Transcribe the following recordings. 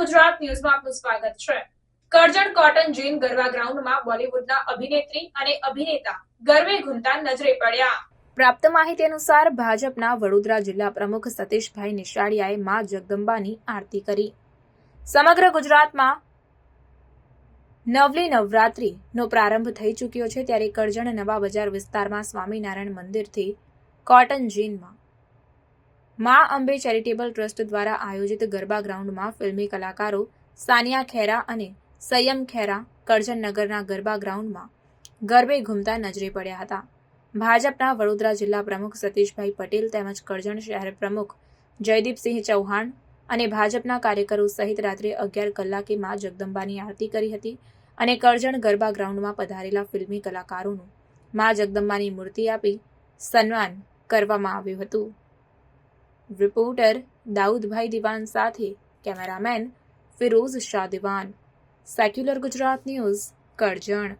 ગુજરાત ન્યૂઝમાં આપનું સ્વાગત છે. કરજણ કોટન જીન ગરબા ગ્રાઉન્ડમાં બોલિવૂડના અભિનેત્રી અને અભિનેતા ગરબે ઘૂમતા નજરે પડ્યા. પ્રાપ્ત માહિતી અનુસાર ભાજપના વડોદરા જિલ્લા પ્રમુખ સતીશભાઈ નિશાળિયાએ મા જગદંબાની આરતી કરી. સમગ્ર ગુજરાતમાં નવલી નવરાત્રીનો પ્રારંભ થઈ ચૂક્યો છે, ત્યારે કરજણ નવા બજાર વિસ્તારમાં સ્વામિનારાયણ મંદિરથી કોટન જીનમાં મા અંબે ચેરિટેબલ ટ્રસ્ટ દ્વારા આયોજિત ગરબા ગ્રાઉન્ડમાં ફિલ્મી કલાકારો સાનિયા ખેરા અને સંયમ ખેરા કરજણ નગરના ગરબા ગ્રાઉન્ડમાં ગરબે ઘૂમતા નજરે પડ્યા હતા. ભાજપના વડોદરા જિલ્લા પ્રમુખ સતીશભાઈ પટેલ તેમજ કરજણ શહેર પ્રમુખ જયદીપસિંહ ચૌહાણ અને ભાજપના કાર્યકરો સહિત રાત્રે અગિયાર કલાકે મા જગદંબાની આરતી કરી હતી અને કરજણ ગરબા ગ્રાઉન્ડમાં પધારેલા ફિલ્મી કલાકારોનું મા જગદંબાની મૂર્તિ આપી સન્માન કરવામાં આવ્યું હતું. રિપોર્ટર દાઉદભાઈ દિવાન સાથે cameraman Firoz Shah Diwan. Secular Gujarat news Karjan.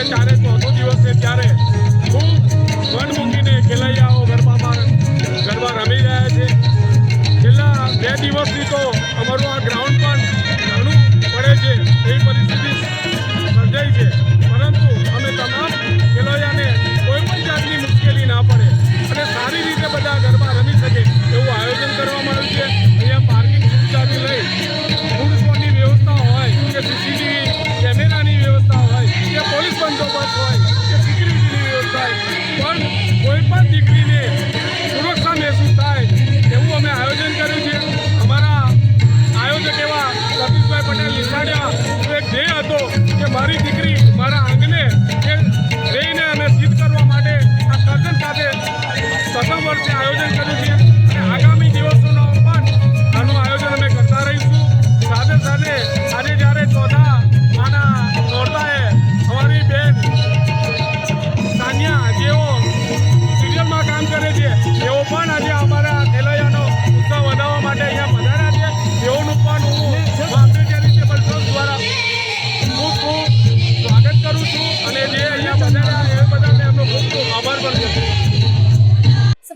આજે ચારે ચોથો દિવસ છે ત્યારે ખૂબ મન મૂકીને ખેલૈયાઓ ગરબામાં ગરબા રમી રહ્યા છે. છેલ્લા બે દિવસથી તો અમારું આ ગ્રાઉન્ડ પણ ઘણું પડે છે. એવી પરિસ્થિતિ કે મારી દીકરી મારા અંગને એ રહીને અમે સિદ્ધ કરવા માટે આ સર્જન સાથે પ્રથમ વર્ષે આયોજન કર્યું છે. અને આગામી દિવસોનો પણ આનું આયોજન અમે કરતા રહીશું. સાથે સાથે આજે જ્યારે ચોથા માના નોરતાએ અમારી બેન સાનિયા જેઓ સિરિયલમાં કામ કરે છે, તેઓ પણ આજે